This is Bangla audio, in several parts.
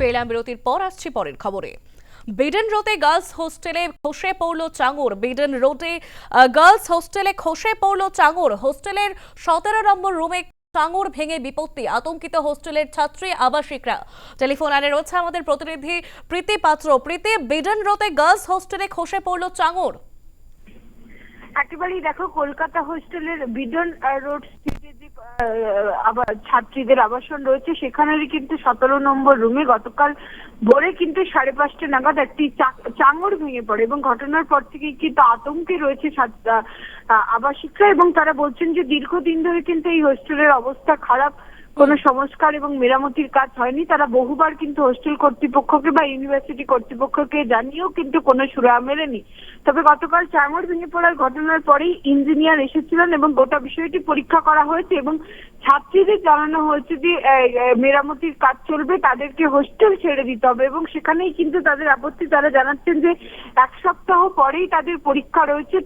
ফেরলাম বিরতির পর আসছি পরের খবরে। বিডেন রোডে গার্লস হোস্টেলে খসে পড়ল চাঙর। বিডেন রোডে গার্লস হোস্টেলে খসে পড়ল চাঙর। হোস্টেলের সতেরো নম্বর রুমে চাঙর ভেঙে বিপত্তি। আতঙ্কিত হোস্টেলের ছাত্রী, আবাসিকরা। টেলিফোন লাইনে রয়েছে আমাদের প্রতিনিধি প্রীতি পাত্র। প্রীতি, বিডেন রোডে গার্লস হোস্টেলে খসে পড়ল চাঙর। একেবারেই দেখো কলকাতা হোস্টেলের বিডন রোড স্ট্রিটে যে ছাত্রীদের আবাসন রয়েছে, সেখানেরই কিন্তু সতেরো নম্বর রুমে গতকাল ভোরে কিন্তু সাড়ে পাঁচটা নাগাদ একটি চাঙড় ভেঙে পড়ে এবং ঘটনার পর থেকেই কিন্তু আতঙ্কে রয়েছে আবাসিকরা এবং তারা বলছেন যে দীর্ঘদিন ধরে কিন্তু এই হোস্টেলের অবস্থা খারাপ। কোনো সংস্কার এবং মেরামতির কাজ হয়নি, তারা বহুবার কিন্তু হোস্টেল কর্তৃপক্ষকে বা ইউনিভার্সিটি কর্তৃপক্ষকে জানিয়েও কিন্তু কোনো সুরা মেলেনি। তবে গতকাল চাঙড় ভেঙে পড়ার ঘটনার পরেই ইঞ্জিনিয়ার এসেছিলেন এবং গোটা বিষয়টি পরীক্ষা করা হয়েছে এবং ছাত্রীদের জানানো হয়েছে যে মেরামতির কাজ চলবে, তাদেরকে হোস্টেল ছেড়ে দিতে হবে এবং সেখানেই কিন্তু তাদের আপত্তি, তারা জানাচ্ছেন যে এক সপ্তাহ পরেই তাদের পরীক্ষা রয়েছে।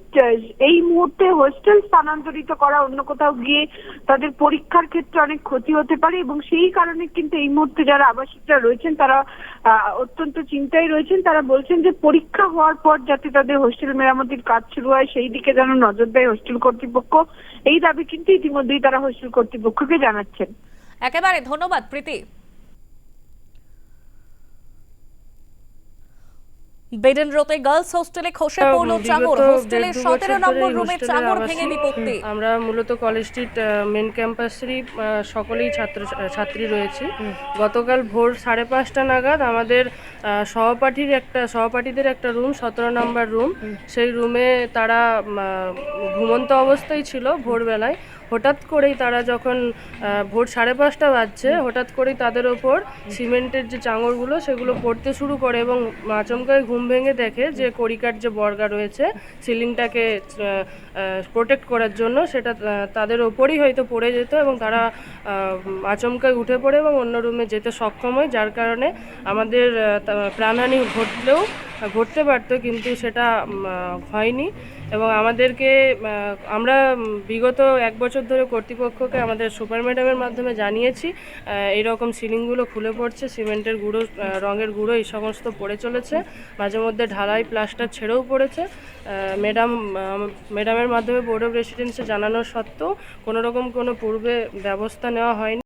এই মুহূর্তে হোস্টেল স্থানান্তরিত করা অন্য কোথাও গিয়ে তাদের পরীক্ষার ক্ষেত্রে অনেক ক্ষতি হতে পারে এবং সেই কারণে কিন্তু এই মুহূর্তে যারা আবাসিকরা রয়েছেন, তারা অত্যন্ত চিন্তায় রয়েছেন। তারা বলছেন যে পরীক্ষা হওয়ার পর যাতে তাদের হোস্টেল মেরামতির কাজ শুরু হয়, সেই দিকে যেন নজর দেয় হোস্টেল কর্তৃপক্ষ। এই দাবি কিন্তু ইতিমধ্যেই তারা হোস্টেল কর্তৃপক্ষকে জানাচ্ছেন। একেবারে, ধন্যবাদ, প্রীতি। বেডেন রোডে গার্লস হোস্টেলে খসে পড়ল চাঙর। বিগত হোস্টেলের সতেরো নম্বর এই রুমে চাঙর ভেঙে বিপত্তি আমরা মূলত কলেজ স্ট্রিট মেন ক্যাম্পাসেরই সকলেই ছাত্র ছাত্রী রয়েছি। গতকাল ভোর সাড়ে পাঁচটা নাগাদ আমাদের সহপাঠীর একটা সহপাঠীদের একটা রুম সতেরো নম্বর রুম সেই রুমে তারা ঘুমন্ত অবস্থায় ছিল ভোরবেলায়। হঠাৎ করেই তারা যখন ভোর সাড়ে পাঁচটা বাজছে, হঠাৎ করেই তাদের ওপর সিমেন্টের যে চাঙড়গুলো সেগুলো পড়তে শুরু করে এবং আচমকায় ঘুম ভেঙে দেখে যে করিকার যে বর্গা রয়েছে, সিলিংটাকে প্রোটেক্ট করার জন্য সেটা তাদের ওপরই হয়তো পড়ে যেত এবং তারা আচমকায় উঠে পড়ে এবং অন্য রুমে যেতে সক্ষম হয়, যার কারণে আমাদের প্রাণহানি ঘটলেও ঘটতে পারতো কিন্তু সেটা হয়নি। এবং আমাদেরকে আমরা বিগত এক বছর ধরে কর্তৃপক্ষকে আমাদের সুপার ম্যাডামের মাধ্যমে জানিয়েছি আহ, এইরকম সিলিংগুলো খুলে পড়ছে সিমেন্টের গুঁড়ো রঙের গুঁড়ো এই সমস্ত পড়ে চলেছে। মাঝে মধ্যে ঢালাই প্লাস্টার ছেড়েও পড়েছে। ম্যাডাম ম্যাডামের মাধ্যমে বোর্ড অফ রেসিডেন্সে জানানো সত্ত্বেও কোনো রকম কোনো পূর্বে ব্যবস্থা নেওয়া হয়নি।